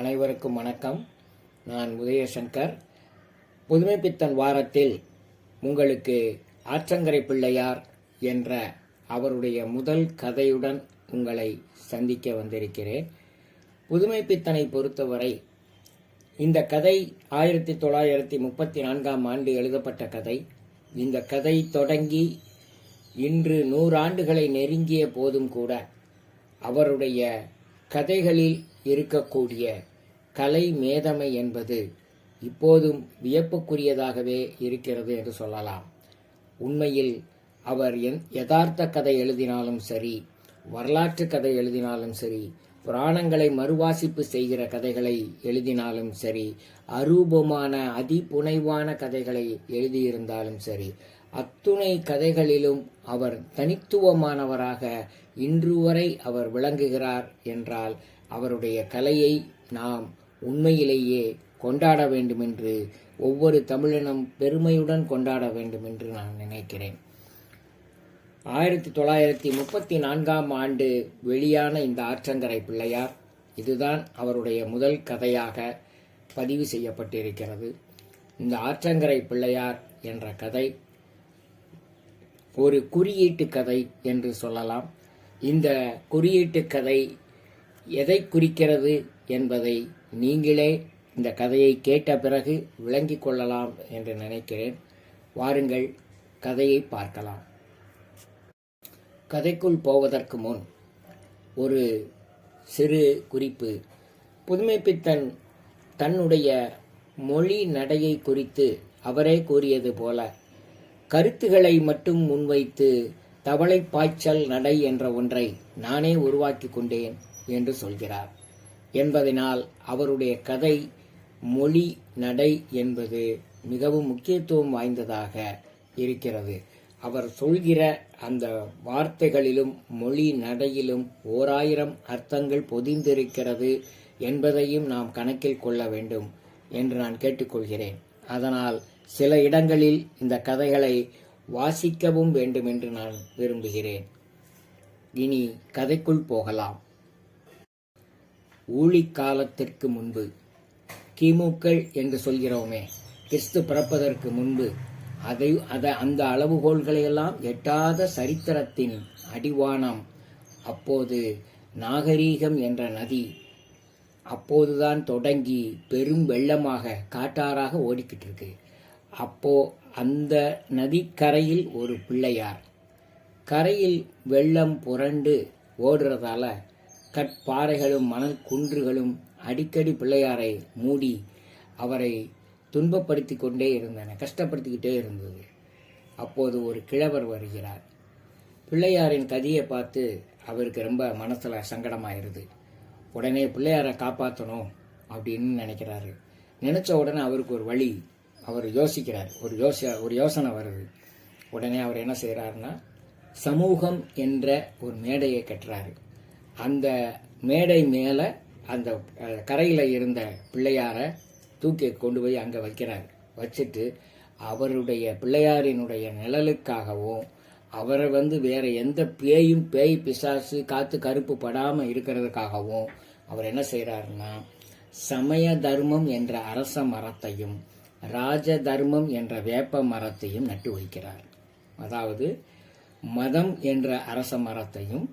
அனைவருக்கும் வணக்கம். நான் உதயசங்கர். புதுமைப்பித்தன் வாரத்தில் உங்களுக்கு ஆற்றங்கரை பிள்ளையார் என்ற அவருடைய முதல் கதையுடன் உங்களை சந்திக்க வந்திருக்கிறேன். புதுமைப்பித்தனை பொறுத்தவரை இந்த கதை ஆயிரத்தி தொள்ளாயிரத்தி முப்பத்தி நான்காம் ஆண்டு எழுதப்பட்ட கதை. இந்த கதை தொடங்கி இன்று நூறாண்டுகளை நெருங்கிய போதும் கூட அவருடைய கதைகளில் இருக்கக்கூடிய கலை மேதமை என்பது இப்போதும் வியப்புக்குரியதாகவே இருக்கிறது என்று சொல்லலாம். உண்மையில் அவர் என் யதார்த்த கதை எழுதினாலும் சரி வரலாற்று கதை எழுதினாலும் சரி புராணங்களை மறுவாசிப்பு செய்கிற கதைகளை எழுதினாலும் சரி அரூபமான அதிபுனைவான கதைகளை எழுதியிருந்தாலும் சரி அத்துணை கதைகளிலும் அவர் தனித்துவமானவராக இன்று வரை அவர் விளங்குகிறார் என்றால் அவருடைய கலையை நாம் உண்மையிலேயே கொண்டாட வேண்டுமென்று ஒவ்வொரு தமிழினம் பெருமையுடன் கொண்டாட வேண்டும் என்று நான் நினைக்கிறேன். ஆயிரத்தி தொள்ளாயிரத்தி முப்பத்தி நான்காம் ஆண்டு வெளியான இந்த ஆற்றங்கரை பிள்ளையார் இதுதான் அவருடைய முதல் கதையாக பதிவு செய்யப்பட்டிருக்கிறது. இந்த ஆற்றங்கரை பிள்ளையார் என்ற கதை ஒரு குறியீட்டு கதை என்று சொல்லலாம். இந்த குறியீட்டு கதை எதை குறிக்கிறது என்பதை நீங்களே இந்த கதையை கேட்ட பிறகு விளங்கி கொள்ளலாம் என்று நினைக்கிறேன். வாருங்கள் கதையை பார்க்கலாம். கதைக்குள் போவதற்கு முன் ஒரு சிறு குறிப்பு. புதுமைப்பித்தன் தன்னுடைய மொழி நடையை குறித்து அவரே கூறியது போல கருத்துகளை மட்டும் முன்வைத்து தவளை பாய்ச்சல் நடை என்ற ஒன்றை நானே உருவாக்கி கொண்டேன் என்று சொல்கிறார். என்பதனால் அவருடைய கதை மொழி நடை என்பது மிகவும் முக்கியத்துவம் வாய்ந்ததாக இருக்கிறது. அவர் சொல்கிற அந்த வார்த்தைகளிலும் மொழி நடையிலும் ஓராயிரம் அர்த்தங்கள் பொதிந்திருக்கிறது என்பதையும் நாம் கணக்கில் கொள்ள வேண்டும் என்று நான் கேட்டுக்கொள்கிறேன். அதனால் சில இடங்களில் இந்த கதைகளை வாசிக்கவும் வேண்டும் என்று நான் விரும்புகிறேன். இனி கதைக்குள் போகலாம். ஊழி காலத்திற்கு முன்பு. கிமுக்கள் என்று சொல்கிறோமே கிறிஸ்து பிறப்பதற்கு முன்பு. அதை அதை அந்த அளவுகோல்களையெல்லாம் எட்டாத சரித்திரத்தின் அடிவானம். அப்போது நாகரீகம் என்ற நதி அப்போதுதான் தொடங்கி பெரும் வெள்ளமாக காட்டாறாக ஓடிக்கிட்டு இருக்கு அப்போ அந்த நதிக்கரையில் ஒரு பிள்ளையார். கரையில் வெள்ளம் புரண்டு ஓடுறதால கற்பாறைகளும் மணல் குன்றுகளும் அடிக்கடி பிள்ளையாரை மூடி அவரை துன்பப்படுத்தி கொண்டே இருந்தன கஷ்டப்படுத்திக்கிட்டே இருந்தது. அப்போது ஒரு கிழவர் வருகிறார். பிள்ளையாரின் கதியை பார்த்து அவருக்கு ரொம்ப மனசில் சங்கடமாயிருது. உடனே பிள்ளையாரை காப்பாற்றணும் அப்படின்னு நினைக்கிறாரு. நினச்ச உடனே அவருக்கு ஒரு வழி அவர் யோசிக்கிறார். ஒரு யோசி ஒரு யோசனை வருது. உடனே அவர் என்ன செய்கிறாருன்னா சமூகம் என்ற ஒரு மேடையை கட்டுறாரு. அந்த மேடை மேலே அந்த கரையில் இருந்த பிள்ளையாரை தூக்கி கொண்டு போய் அங்கே வைக்கிறார். வச்சுட்டு அவருடைய பிள்ளையாரினுடைய நிழலுக்காகவும் அவரை வந்து வேறு எந்த பேயும் பேய் பிசாசு காற்று கருப்பு படாமல் இருக்கிறதுக்காகவும் அவர் என்ன செய்கிறாருன்னா சமய தர்மம் என்ற அரச மரத்தையும் ராஜ தர்மம் என்ற வேப்ப மரத்தையும் நட்டு வைக்கிறார். அதாவது மதம் என்ற அரச மரத்தையும்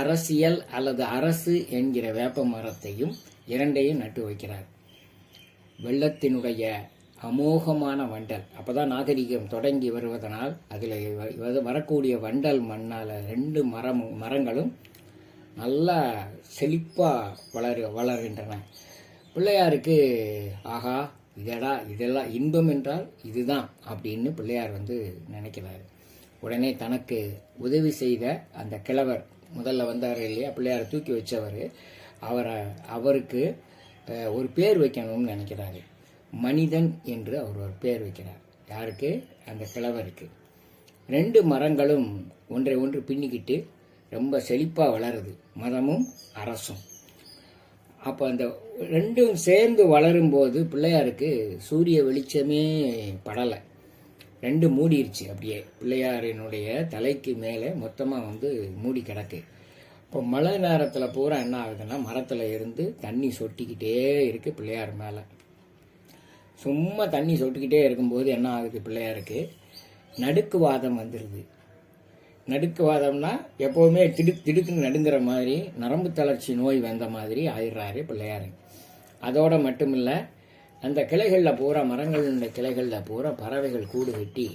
அரசியல் அல்லது அரசு என்கிற வேப்ப மரத்தையும் இரண்டையும் நட்டு வைக்கிறார். வெள்ளத்தினுடைய அமோகமான வண்டல். அப்போதான் நாகரிகம் தொடங்கி வருவதனால் அதில் வரக்கூடிய வண்டல் மண்ணால் ரெண்டு மரம் மரங்களும் நல்லா செழிப்பாக வளரு வளர்கின்றன. பிள்ளையாருக்கு ஆகா இதடா இதெல்லாம் இன்பம் என்றால் இதுதான் அப்படின்னு பிள்ளையார் வந்து நினைக்கிறாரு. உடனே தனக்கு உதவி செய்த அந்த கிழவர் முதல்ல வந்தார் இல்லையா? பிள்ளையாரை தூக்கி வச்சவர். அவரை அவருக்கு ஒரு பேர் வைக்கணும்னு நினைக்கிறாரு. மனிதன் என்று அவர் ஒரு பேர் வைக்கிறார். யாருக்கு? அந்த கிழவருக்கு. ரெண்டு மரங்களும் ஒன்றை ஒன்று பின்னிக்கிட்டு ரொம்ப செழிப்பாக வளருது. மதமும் அரசும். அப்போ அந்த ரெண்டும் சேர்ந்து வளரும்போது பிள்ளையாருக்கு சூரிய வெளிச்சமே படலை. ரெண்டு மூடிடுச்சு அப்படியே பிள்ளையாரினுடைய தலைக்கு மேலே மொத்தமாக வந்து மூடி கிடக்கு. இப்போ மழை நேரத்தில் பூரா என்ன ஆகுதுன்னா மரத்தில் இருந்து தண்ணி சொட்டிக்கிட்டே இருக்கு பிள்ளையார் மேலே. சும்மா தண்ணி சொட்டிக்கிட்டே இருக்கும்போது என்ன ஆகுது பிள்ளையாருக்கு? நடுக்குவாதம் வந்துடுது நடுக்குவாதம்னா எப்போவுமே திடுக் திடுக்குன்னு நடுங்கிற மாதிரி நரம்பு தளர்ச்சி நோய் வந்த மாதிரி ஆயிடுறாரு பிள்ளையார். மட்டும் இல்லை அந்த கிளைகளில் பூரா மரங்களுடைய கிளைகளில் பூரா பறவைகள் கூடு கட்டி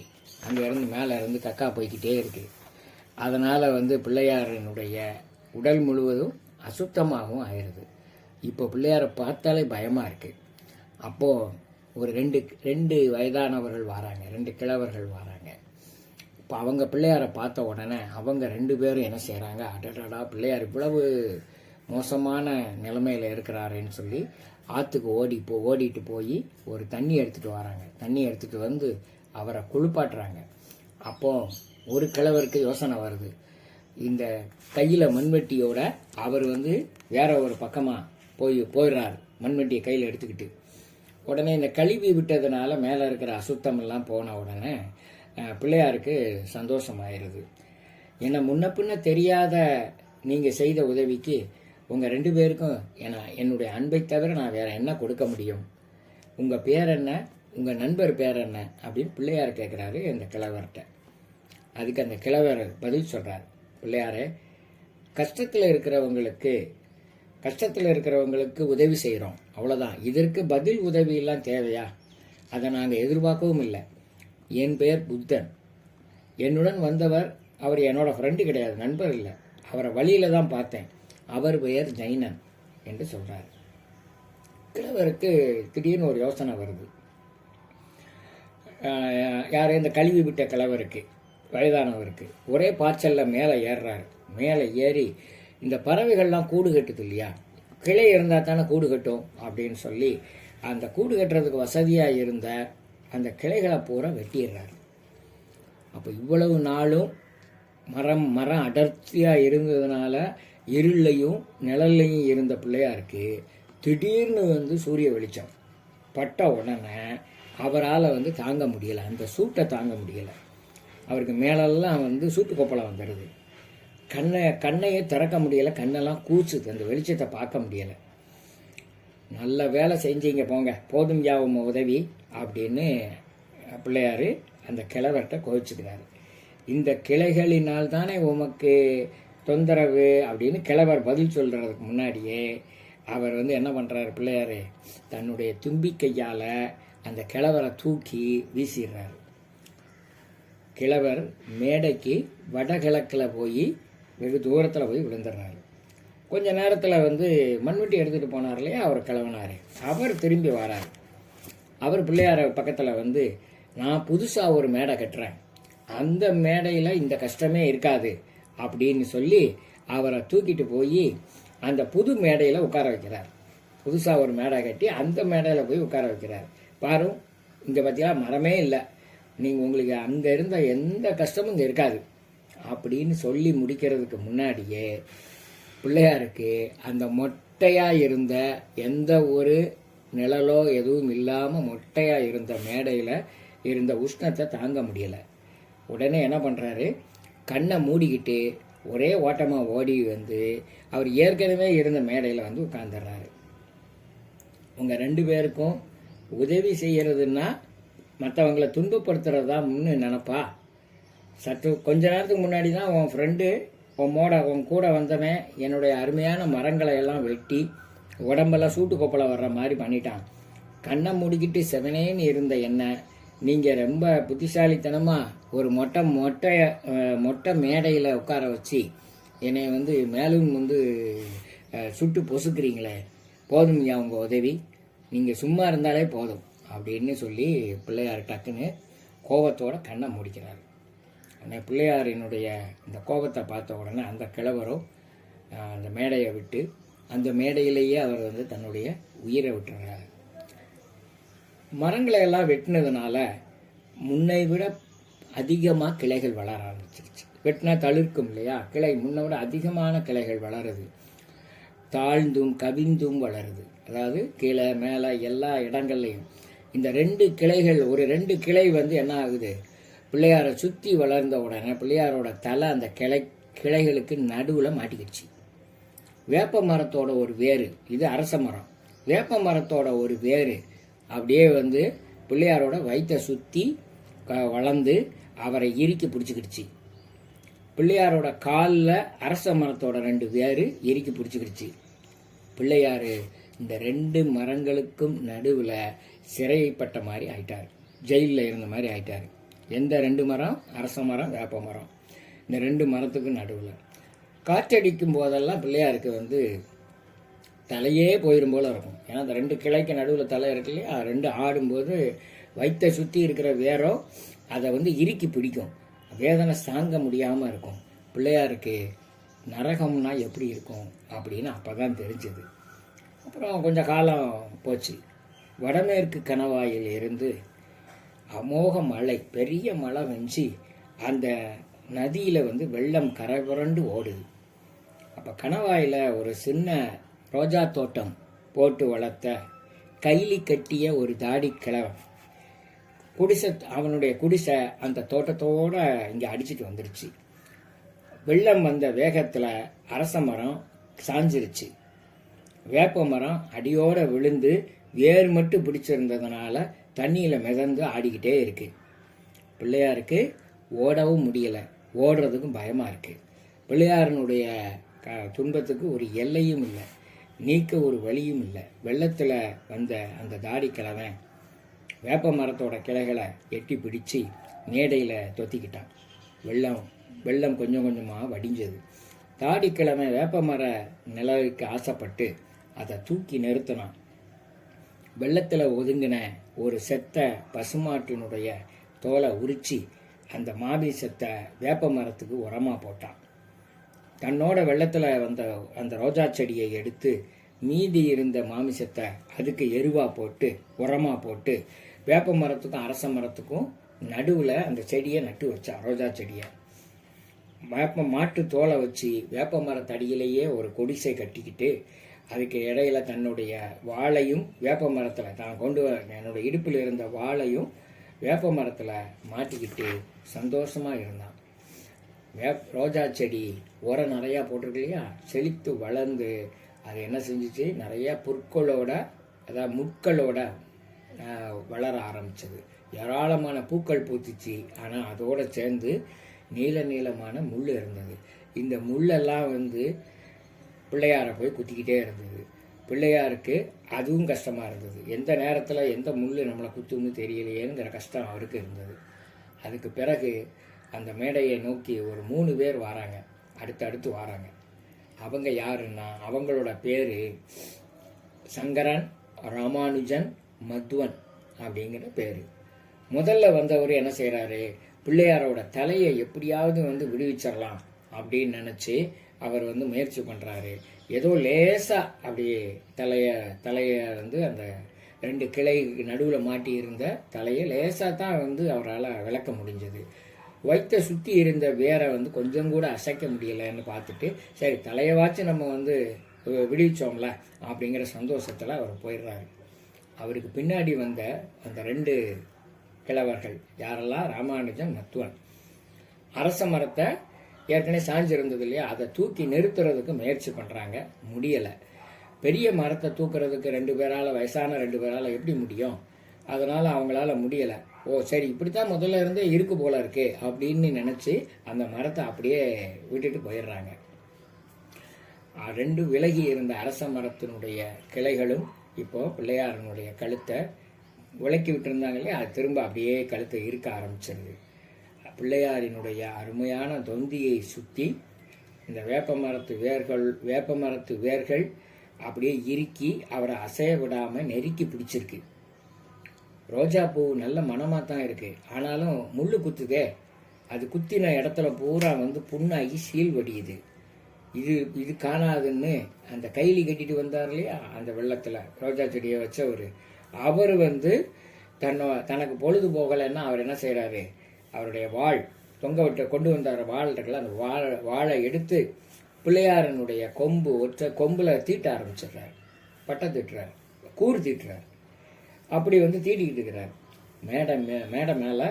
அங்கே இருந்து மேலே இருந்து கக்கா போய்க்கிட்டே இருக்குது அதனால் வந்து பிள்ளையாரினுடைய உடல் முழுவதும் அசுத்தமாகவும் ஆயிடுது இப்போ பிள்ளையாரை பார்த்தாலே பயமாக இருக்குது அப்போது ஒரு ரெண்டு ரெண்டு வயதானவர்கள் வராங்க ரெண்டு கிழவர்கள் வராங்க. இப்போ அவங்க பிள்ளையாரை பார்த்த உடனே அவங்க ரெண்டு பேரும் என்ன செய்கிறாங்க அடடடா பிள்ளையார் இவ்வளவு மோசமான நிலைமையில் இருக்கிறாருன்னு சொல்லி ஆற்றுக்கு ஓடி போ ஓடிட்டு போய் ஒரு தண்ணி எடுத்துகிட்டு வராங்க. தண்ணி எடுத்துகிட்டு வந்து அவரை குளிப்பாட்டுறாங்க. அப்போ ஒரு கிழவருக்கு யோசனை வருது. இந்த கையில் மண்வெட்டியோட அவர் வந்து வேற ஒரு பக்கமாக போய் போயிடுறாரு. மண்வெட்டியை கையில் எடுத்துக்கிட்டு. உடனே இந்த கழுவி விட்டதுனால மேலே இருக்கிற அசுத்தமெல்லாம் போன உடனே பிள்ளையாருக்கு சந்தோஷமாயிருது. என்ன முன்ன பின்ன தெரியாத நீங்கள் செய்த உதவிக்கு உங்கள் ரெண்டு பேருக்கும் என என்னுடைய அன்பை தவிர நான் வேறு என்ன கொடுக்க முடியும்? உங்கள் பேர் என்ன? உங்கள் நண்பர் பேர் என்ன? அப்படின்னு பிள்ளையார் கேட்குறாரு அந்த கிழவர்கிட்ட. அதுக்கு அந்த கிழவர் பதில் சொல்கிறார் பிள்ளையாரே கஷ்டத்தில் இருக்கிறவங்களுக்கு கஷ்டத்தில் இருக்கிறவங்களுக்கு உதவி செய்கிறோம் அவ்வளோதான் இதற்கு பதில் உதவியெல்லாம் தேவையா? அதை நாங்கள் எதிர்பார்க்கவும் இல்லை. என் பெயர் புத்தன். என்னுடன் வந்தவர் அவர் என்னோடய ஃப்ரெண்டு கிடையாது நண்பர் இல்லை. அவரை வழியில் தான் பார்த்தேன். அவர் பெயர் ஜைனன் என்று சொல்கிறார் கிழவருக்கு திடீர்னு ஒரு யோசனை வருது. யார் இந்த கழுவி விட்ட கிழவருக்கு வயதானவருக்கு ஒரே பாய்ச்சலில் மேலே ஏறுறாரு. மேலே ஏறி இந்த பறவைகள்லாம் கூடு கட்டுது இல்லையா? கிளை இருந்தால் தானே கூடு கட்டும் அப்படின்னு சொல்லி அந்த கூடு கட்டுறதுக்கு வசதியாக இருந்த அந்த கிளைகளை பூரா வெட்டிடுறாரு. அப்போ இவ்வளவு நாளும் மரம் மரம் அடர்த்தியாக இருந்ததுனால இருளையும் நிழல்லையும் இருந்த பிள்ளையாருக்கு திடீர்னு வந்து சூரிய வெளிச்சம் பட்ட உடனே அவரால் வந்து தாங்க முடியலை. அந்த சூட்டை தாங்க முடியலை. அவருக்கு மேலெல்லாம் வந்து சூட்டு கொப்பளம் வந்துடுது கண்ணை கண்ணையே திறக்க முடியலை. கண்ணெல்லாம் கூச்சுது. அந்த வெளிச்சத்தை பார்க்க முடியலை. நல்ல வேலை செஞ்சீங்க போங்க. போதும் யாவும் உதவி அப்படின்னு பிள்ளையார் அந்த கிழவர்கிட்ட கோவிச்சுக்கிறாரு. இந்த கிளைகளினால் தானே உமக்கு தொந்தரவு அப்படின்னு கிழவர் பதில் சொல்கிறதுக்கு முன்னாடியே அவர் வந்து என்ன பண்ணுறாரு பிள்ளையார் தன்னுடைய தும்பிக்கையால் அந்த கிழவரை தூக்கி வீசிடுறாரு. கிழவர் மேடைக்கு வடகிழக்கில் போய் வெகு தூரத்தில் போய் விழுந்துடுறாரு. கொஞ்ச நேரத்தில் வந்து மண்வெட்டி எடுத்துகிட்டு போனார் இல்லையா அவர் கிளம்பினார் அவர் திரும்பி வரார். அவர் பிள்ளையார பக்கத்தில் வந்து நான் புதுசாக ஒரு மேடை கட்டுறேன். அந்த மேடையில் இந்த கஷ்டமே இருக்காது. அப்படின்னு சொல்லி அவரை தூக்கிட்டு போய் அந்த புது மேடையில் உட்கார வைக்கிறார். புதுசாக ஒரு மேடை கட்டி அந்த மேடையில் போய் உட்கார வைக்கிறார். பாரும் இங்கே பார்த்தியா மரமே இல்லை. நீங்கள் உங்களுக்கு அங்கே இருந்த எந்த கஷ்டமும் இங்கே இருக்காது. அப்படின்னு சொல்லி முடிக்கிறதுக்கு முன்னாடியே பிள்ளையாருக்கு அந்த மொட்டையாக இருந்த எந்த ஒரு நிழலோ எதுவும் இல்லாமல் மொட்டையாக இருந்த மேடையில் இருந்த உஷ்ணத்தை தாங்க முடியலை. உடனே என்ன பண்ணுறாரு கண்ணை மூடிக்கிட்டு ஒரே ஓட்டமாக ஓடி வந்து அவர் ஏற்கனவே இருந்த மேடையில் வந்து உட்காந்துடுறாரு உங்கள் ரெண்டு பேருக்கும் உதவி செய்கிறதுன்னா மற்றவங்களை துன்பப்படுத்துறது முன்னு நினப்பா? சற்று கொஞ்ச நேரத்துக்கு முன்னாடி தான் உன் ஃப்ரெண்டு உன் மோட உன் கூட வந்தவன் என்னுடைய அருமையான மரங்களை எல்லாம் வெட்டி உடம்பெல்லாம் சூட்டு கொப்பளம் வர்ற மாதிரி பண்ணிட்டான். கண்ணை மூடிக்கிட்டு செவனேன்னு இருந்த என்ன நீங்கள் ரொம்ப புத்திசாலித்தனமாக ஒரு மொட்டை மொட்டை மொட்டை மேடையில் உட்கார வச்சு என்னை வந்து மேலும் வந்து சுட்டு பொசுக்கிறீங்களே போதும் ஐயா உங்கள் உதவி. நீங்கள் சும்மா இருந்தாலே போதும் அப்படின்னு சொல்லி பிள்ளையார் டக்குன்னு கோபத்தோட கண்ணை முடிக்கிறார். அந்த பிள்ளையாரினுடைய இந்த கோபத்தை பார்த்த உடனே அந்த கிழவரும் அந்த மேடையை விட்டு அந்த மேடையிலேயே அவர் வந்து தன்னுடைய உயிரை விட்டுறாரு. மரங்களை எல்லாம் வெட்டினதுனால முன்னை விட அதிகமாக கிளைகள் வளர ஆரம்பிச்சிருச்சு. வெட்டினா தளிர்க்கும் இல்லையா? கிளை முன்னை விட அதிகமான கிளைகள் வளருது. தாழ்ந்தும் கவிந்தும் வளருது. அதாவது கீழே மேலே எல்லா இடங்கள்லையும். இந்த ரெண்டு கிளைகள் ஒரு ரெண்டு கிளை வந்து என்ன ஆகுது? பிள்ளையாரை சுற்றி வளர்ந்த உடனே பிள்ளையாரோட தலை அந்த கிளை கிளைகளுக்கு நடுவில் மாட்டிக்கிடுச்சு. வேப்ப மரத்தோட ஒரு வேறு இது அரச மரம். வேப்ப மரத்தோட ஒரு வேறு அப்படியே வந்து பிள்ளையாரோட வயிற்றை சுற்றி வளர்ந்து அவரை இறுக்கி பிடிச்சிக்கிடுச்சு. பிள்ளையாரோட காலில் அரச மரத்தோட ரெண்டு வேறு இறுக்கி பிடிச்சிக்கிடுச்சு. பிள்ளையார் இந்த ரெண்டு மரங்களுக்கும் நடுவில் சிறைப்பட்ட மாதிரி ஆயிட்டார். ஜெயிலில் இருந்த மாதிரி ஆயிட்டார். எந்த ரெண்டு மரம்? அரச மரம் வேப்ப மரம். இந்த ரெண்டு மரத்துக்கும் நடுவில். காற்றடிக்கும் போதெல்லாம் பிள்ளையாருக்கு வந்து தலையே போயிடும் போல் இருக்கும். ஏன்னா அந்த ரெண்டு கிளைக்கு நடுவில் தலை இருக்கு இல்லையா? ரெண்டு ஆடும்போது வயிற்றை சுற்றி இருக்கிற வேரோ அதை வந்து இறுக்கி பிடிக்கும். வேதனை தாங்க முடியாமல் இருக்கும். பிள்ளையாருக்கு நரகம்னா எப்படி இருக்கும் அப்படின்னு அப்போ தான் தெரிஞ்சது. அப்புறம் கொஞ்சம் காலம் போச்சு. வடமேற்கு கணவாயில் இருந்து அமோக மழை பெரிய மழை வெஞ்சி அந்த நதியில் வந்து வெள்ளம் கரை புரண்டு ஓடுது. அப்போ கணவாயில் ஒரு சின்ன ரோஜா தோட்டம் போட்டு வளர்த்த கைலி கட்டிய ஒரு தாடி கிழவன். குடிசை அவனுடைய குடிசை அந்த தோட்டத்தோட இங்கே அடிச்சிட்டு வந்துருச்சு. வெள்ளம் வந்த வேகத்தில் அரச மரம் சாஞ்சிருச்சு. வேப்ப மரம் அடியோட விழுந்து வேர் மட்டும் பிடிச்சிருந்ததுனால தண்ணியில் மிதந்து ஆடிக்கிட்டே இருக்கு. பிள்ளையாருக்கு ஓடவும் முடியலை. ஓடுறதுக்கும் பயமாக இருக்குது பிள்ளையாரனுடைய க துன்பத்துக்கு ஒரு எல்லையும் இல்லை. நீக்க ஒரு வழியும் இல்லை. வெள்ளத்தில் வந்த அந்த தாடி கிழவன் வேப்ப மரத்தோட கிளைகளை எட்டி பிடிச்சு மேடையில் தொத்திக்கிட்டான். வெள்ளம் வெள்ளம் கொஞ்சம் கொஞ்சமாக வடிஞ்சது. தாடி கிழமை வேப்ப மர நிலவுக்கு ஆசைப்பட்டு அதை தூக்கி நிறுத்தினான். வெள்ளத்தில் ஒதுங்கின ஒரு செத்த பசுமாட்டினுடைய தோலை உரித்து அந்த மாமிசத்தை வேப்ப மரத்துக்கு உரமாக போட்டான். தன்னோட வெள்ளத்தில் வந்த அந்த ரோஜா செடியை எடுத்து மீதி இருந்த மாமிசத்தை அதுக்கு எருவாக போட்டு உரமாக போட்டு வேப்ப மரத்துக்கும் அரச மரத்துக்கும் நடுவில் அந்த செடியை நட்டு வச்சான் ரோஜா செடியை. வேப்ப மாட்டு தோலை வச்சு வேப்ப மரத்தடியிலேயே ஒரு கொடிசை கட்டிக்கிட்டு அதுக்கு இடையில தன்னுடைய வாழையும் வேப்ப மரத்தில் தான் கொண்டு வர என்னோட இடுப்பில் இருந்த வாழையும் வேப்ப மரத்தில் மாட்டிக்கிட்டு சந்தோஷமாக இருந்தான். ரோஜா செடி உரம் நிறையா போட்டிருக்கு இல்லையா செழித்து வளர்ந்து அது என்ன செஞ்சுச்சு? நிறையா புற்களோட அதாவது முட்களோட வளர ஆரம்பித்தது ஏராளமான பூக்கள் பூத்துச்சு. ஆனால் அதோட சேர்ந்து நீல நீளமான முள் இருந்தது. இந்த முள்ளெல்லாம் வந்து பிள்ளையாரை போய் குத்திக்கிட்டே இருந்தது. பிள்ளையாருக்கு அதுவும் கஷ்டமாக இருந்தது. எந்த நேரத்தில் எந்த முள் நம்மளை குத்தும்னு தெரியலையேங்கிற கஷ்டம் அவருக்கு இருந்தது. அதுக்கு பிறகு அந்த மேடையை நோக்கி ஒரு மூணு பேர் வராங்க. அடுத்து அடுத்து வராங்க. அவங்க யாருன்னா அவங்களோட பேர் சங்கரன் ராமானுஜன் மத்வன் அப்படிங்கிற பேர். முதல்ல வந்தவர் என்ன செய்கிறாரு பிள்ளையாரோட தலையை எப்படியாவது வந்து விடுவிச்சிடலாம் அப்படின்னு நினச்சி அவர் வந்து முயற்சி பண்ணுறாரு ஏதோ லேசாக அப்படியே தலையை தலையை வந்து அந்த ரெண்டு கிளை நடுவில் மாட்டி இருந்த தலையை லேசாக தான் வந்து அவரால் விளக்க முடிஞ்சது. வயிற்றை சுற்றி இருந்த வேரை வந்து கொஞ்சம் கூட அசைக்க முடியலைன்னு பார்த்துட்டு சரி தலையவாச்சும் நம்ம வந்து விடுவிச்சோம்ல அப்படிங்கிற சந்தோஷத்தில் அவர் போயிடுறாரு. அவருக்கு பின்னாடி வந்த அந்த ரெண்டு கிழவர்கள் யாரெல்லாம்? ராமானுஜன் மத்துவன். அரச மரத்தை ஏற்கனவே சாஞ்சிருந்தது இல்லையா? அதை தூக்கி நிறுத்துறதுக்கு முயற்சி பண்ணுறாங்க முடியலை. பெரிய மரத்தை தூக்குறதுக்கு ரெண்டு பேரால் வயசான ரெண்டு பேரால் எப்படி முடியும்? அதனால் அவங்களால முடியலை. ஓ சரி இப்படித்தான் முதல்ல இருந்தே இருக்கு போல இருக்கு அப்படின்னு நினச்சி அந்த மரத்தை அப்படியே விட்டுட்டு போயிடுறாங்க. ரெண்டு விலகி இருந்த அரச மரத்தினுடைய கிளைகளும் இப்போ பிள்ளையாரனுடைய கழுத்தை விளக்கி விட்டுருந்தாங்களே அது திரும்ப அப்படியே கழுத்தை இருக்க ஆரம்பிச்சிருது. பிள்ளையாரினுடைய அருமையான தொந்தியை சுற்றி இந்த வேப்ப மரத்து வேர்கள் வேப்ப மரத்து வேர்கள் அப்படியே இறுக்கி அவரை அசைய விடாமல் நெருக்கி பிடிச்சிருக்கு. ரோஜா பூ நல்ல மனமாக தான் இருக்குது ஆனாலும் முள்ளு குத்துதே. அது குத்தின இடத்துல பூரா வந்து புண்ணாகி சீல் வடியுது. இது இது காணாதுன்னு அந்த கைலி கட்டிட்டு வந்தார் இல்லையா? அந்த வெள்ளத்தில் ரோஜா செடியை வச்சவர். அவர் வந்து தன்னோ தனக்கு பொழுது போகலைன்னா அவர் என்ன செய்கிறாரு அவருடைய வாள் தொங்க விட்டு கொண்டு வந்தார் வாள் இருக்குல்ல அந்த வாழை வாழை எடுத்து பிள்ளையாரனுடைய கொம்பு ஒற்ற கொம்பில் தீட்ட ஆரம்பிச்சிடுறார். பட்டை தீட்டுறார். கூறு தீட்டுறார். அப்படி வந்து தீட்டிக்கிட்டு இருக்கிறார். மேடை மே மேடை மேலே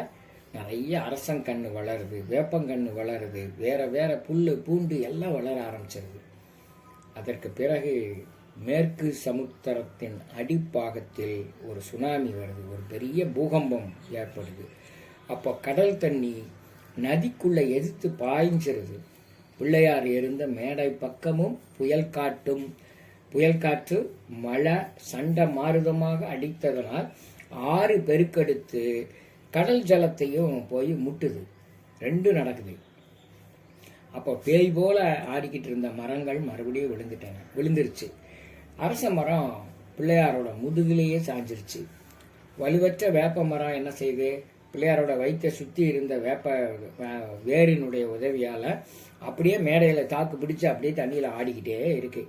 நிறைய அரசங்கன்று வளருது வேப்பங்கன்று வளருது வேற வேற புல் பூண்டு எல்லாம் வளர ஆரம்பிச்சிருது. அதற்கு பிறகு மேற்கு சமுத்திரத்தின் அடிப்பாகத்தில் ஒரு சுனாமி வருது ஒரு பெரிய பூகம்பம் ஏற்படுது. அப்போ கடல் தண்ணி நதிக்குள்ளே எதிர்த்து பாய்ஞ்சிருது. பிள்ளையார் இருந்த மேடை பக்கமும் புயல் காட்டும் புயல் காற்று மழை சண்டை மாறுதமாக அடித்ததனால் ஆறு பெருக்கெடுத்து கடல் ஜலத்தையும் போய் முட்டுது. ரெண்டும் நடக்குது. அப்போ பேய் போல ஆடிக்கிட்டு இருந்த மரங்கள் மறுபடியும் விழுந்துட்டாங்க விழுந்துருச்சு. அரச மரம் பிள்ளையாரோட முதுகிலேயே சாஞ்சிருச்சு. வலுவற்ற வேப்ப மரம் என்ன செய்யுது பிள்ளையாரோட வயிற்றை சுற்றி இருந்த வேப்ப வே- வேரினுடைய உதவியால் அப்படியே மேடையில் தாக்கு பிடிச்சு அப்படியே தண்ணியில் ஆடிக்கிட்டே இருக்குது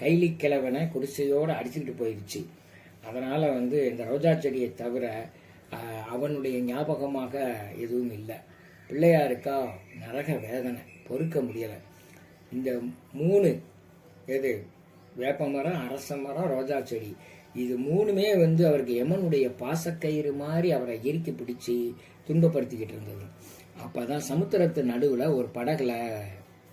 கைலி கிழவனை குடிசையோடு அடிச்சுக்கிட்டு போயிடுச்சு அதனால் வந்து இந்த ரோஜா செடியை தவிர அவனுடைய ஞாபகமாக எதுவும் இல்லை. பிள்ளையாருக்கா நரக வேதனை பொறுக்க முடியலை. இந்த மூணு எது வேப்ப மரம் அரச மரம் ரோஜா செடி இது மூணுமே வந்து அவருக்கு எமனுடைய பாசக்கயிறு மாதிரி அவரை இறுக்கி பிடிச்சி துன்பப்படுத்திக்கிட்டு இருந்தது. அப்போ தான் சமுத்திரத்து நடுவில் ஒரு படகுல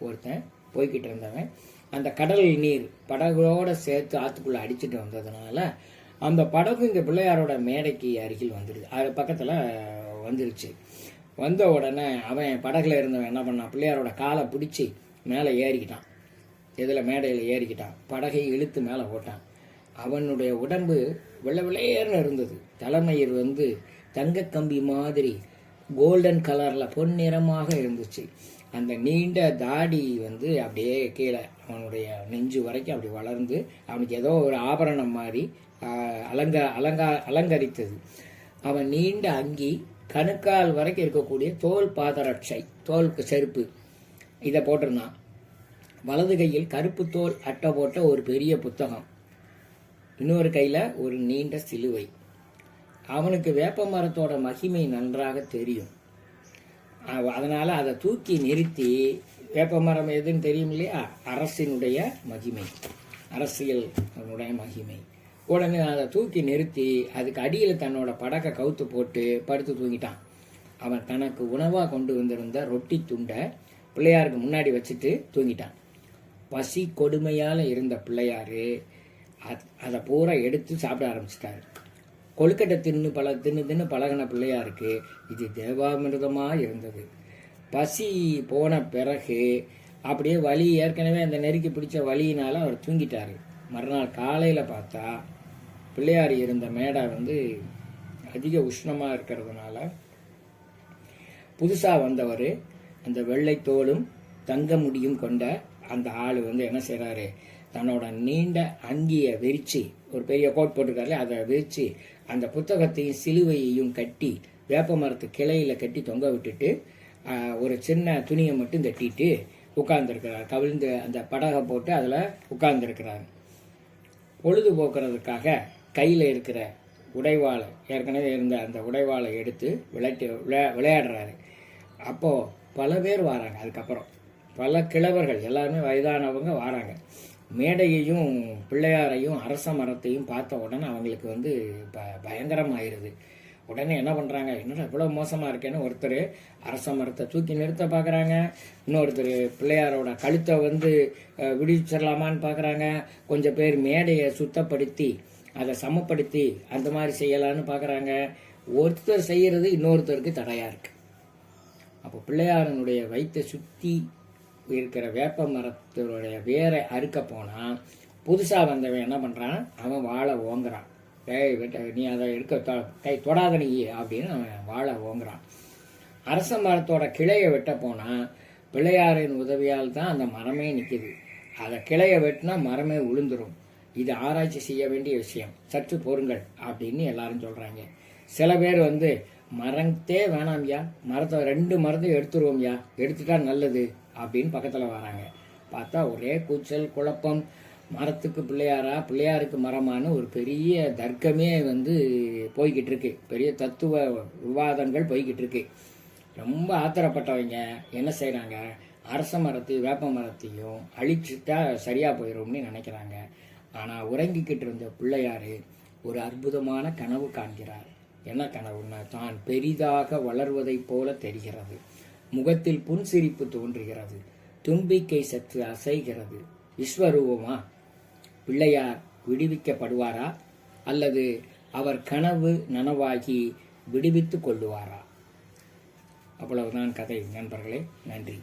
ஒருத்தன் போய்கிட்டு இருந்தவன். அந்த கடல் நீர் படகோடு சேர்த்து ஆற்றுக்குள்ளே அடிச்சுட்டு வந்ததுனால அந்த படகு இந்த பிள்ளையாரோட மேடைக்கு அருகில் வந்துடுது அது பக்கத்தில் வந்துருச்சு. வந்த உடனே அவன் படகுல இருந்தவன் என்ன பண்ணான் பிள்ளையாரோட காலை பிடிச்சி மேலே ஏறிக்கிட்டான். இதில் மேடையில் ஏறிக்கிட்டான். படகை இழுத்து மேலே போட்டான். அவனுடைய உடம்பு வெள்ளை வெள்ளையர்னு இருந்தது. தலைமயிர் வந்து தங்க கம்பி மாதிரி கோல்டன் கலரில் பொன்னிறமாக இருந்துச்சு. அந்த நீண்ட தாடி வந்து அப்படியே கீழே அவனுடைய நெஞ்சு வரைக்கும் அப்படி வளர்ந்து அவனுக்கு ஏதோ ஒரு ஆபரணம் மாதிரி அலங்க அலங்கா அலங்கரித்தது. அவன் நீண்ட அங்கி கணுக்கால் வரைக்கும் இருக்கக்கூடிய தோல் பாதரட்சை தோலுக்கு செருப்பு இதை போட்டிருந்தான். வலது கையில் கருப்பு தோல் அட்டை போட்ட ஒரு பெரிய புத்தகம். இன்னொரு கையில் ஒரு நீண்ட சிலுவை. அவனுக்கு வேப்ப மரத்தோட மகிமை நன்றாக தெரியும். அதனால் அதை தூக்கி நிறுத்தி வேப்ப மரம் எதுன்னு தெரியும் இல்லையா? அரசினுடைய மகிமை. அரசியல் அதனுடைய மகிமை. உடனே அதை தூக்கி நிறுத்தி அதுக்கு அடியில் தன்னோட படக்கை கவுத்து போட்டு படுத்து தூங்கிட்டான். அவன் தனக்கு உணவாக கொண்டு வந்திருந்த ரொட்டி துண்டை பிள்ளையாருக்கு முன்னாடி வச்சுட்டு தூங்கிட்டான். பசி கொடுமையால் இருந்த பிள்ளையார் அத்- அதை பூரா எடுத்து சாப்பிட ஆரம்பிச்சிட்டாரு. கொழுக்கட்டை தின்னு பல தின்னு தின்னு பழகின பிள்ளையாருக்கு இது தேவாமிர்தமாக இருந்தது. பசி போன பிறகு அப்படியே வலி ஏற்கனவே அந்த நெருக்கி பிடிச்ச வலியினால் அவர் தூங்கிட்டார். மறுநாள் காலையில் பார்த்தா பிள்ளையார் இருந்த மேடை வந்து அதிக உஷ்ணமாக இருக்கிறதுனால புதுசாக வந்தவர் அந்த வெள்ளை தோலும் தங்க முடியும் கொண்ட அந்த ஆள் வந்து என்ன செய்கிறாரு தன்னோட நீண்ட அங்கியை விரித்து ஒரு பெரிய கோட் போட்டிருக்காருல அதை விரித்து அந்த புத்தகத்தையும் சிலுவையையும் கட்டி வேப்ப மரத்து கிளையில கட்டி தொங்க விட்டுட்டு ஒரு சின்ன துணியை மட்டும் கட்டிட்டு உட்கார்ந்துருக்கிறார். கவிழ்ந்து அந்த படகை போட்டு அதில் உட்கார்ந்துருக்கிறார். பொழுதுபோக்குறதுக்காக கையில் இருக்கிற உடைவாளை ஏற்கனவே இருந்த அந்த உடைவாளை எடுத்து விளையாட்டு விளையா விளையாடுறாரு. அப்போது பல பேர் வராங்க. அதுக்கப்புறம் பல கிழவர்கள் எல்லாருமே வயதானவங்க வராங்க. மேடையையும் பிள்ளையாரையும் அரச மரத்தையும் பார்த்த உடனே அவங்களுக்கு வந்து ப பயங்கரமாயிருது. உடனே என்ன பண்ணுறாங்க என்னடா இவ்வளோ மோசமாக இருக்கேன்னு ஒருத்தர் அரச மரத்தை தூக்கி நிறுத்த பார்க்குறாங்க இன்னொருத்தர் பிள்ளையாரோட கழுத்தை வந்து விடுவிச்சிடலாமான்னு பார்க்குறாங்க கொஞ்சம் பேர் மேடையை சுத்தப்படுத்தி அதை சமப்படுத்தி அந்த மாதிரி செய்யலான்னு பார்க்குறாங்க ஒருத்தர் செய்கிறது இன்னொருத்தருக்கு தடையாக இருக்குது அப்போ பிள்ளையாரனுடைய வயிற்றை சுற்றி இருக்கிற வேப்ப மரத்தினுடைய வேரை அறுக்க போனால் புதுசாக வந்தவன் என்ன பண்ணுறான் அவன் வாழை ஓங்குறான். டேய் வெட்ட நீ அதை எடுக்க தொ- கை தொடாத நீ அப்படின்னு அவன் வாழை ஓங்குறான். அரச மரத்தோட கிளையை வெட்ட போனால் பிள்ளையாரின் உதவியால் தான் அந்த மரமே நிற்கிது அதை கிளையை வெட்டினா மரமே விழுந்துரும் இது ஆராய்ச்சி செய்ய வேண்டிய விஷயம். சற்று பொறுங்கள் அப்படின்னு எல்லாரும் சொல்கிறாங்க சில பேர் வந்து மரத்தே வேணாம்யா. மரத்தை ரெண்டு மரத்தையும் எடுத்துருவோம்யா. எடுத்துட்டா நல்லது. அப்படின்னு பக்கத்தில் வராங்க. பார்த்தா ஒரே கூச்சல் குழப்பம். மரத்துக்கு பிள்ளையாரா? பிள்ளையாருக்கு மரமான்னு ஒரு பெரிய தர்க்கமே வந்து போய்கிட்டு இருக்கு பெரிய தத்துவ விவாதங்கள் போய்கிட்டு இருக்கு ரொம்ப ஆத்திரப்பட்டவங்க என்ன செய்கிறாங்க அரச மரத்தையும் வேப்ப மரத்தையும் அழிச்சுட்டா சரியாக போயிடும்னு நினைக்கிறாங்க. ஆனால் உறங்கிக்கிட்டு இருந்த பிள்ளையார் ஒரு அற்புதமான கனவு காண்கிறார். என்ன கனவுன்னா தான் பெரிதாக வளர்வதைப் போல தெரிகிறது. முகத்தில் புன்சிரிப்பு தோன்றுகிறது. தும்பிக்கை சற்று அசைகிறது. விஸ்வரூபமா? பிள்ளையார் விடுவிக்கப்படுவாரா? அல்லது அவர் கனவு நனவாகி விடுவித்துக் கொள்ளுவாரா? அவ்வளவுதான் கதை நண்பர்களே. நன்றி.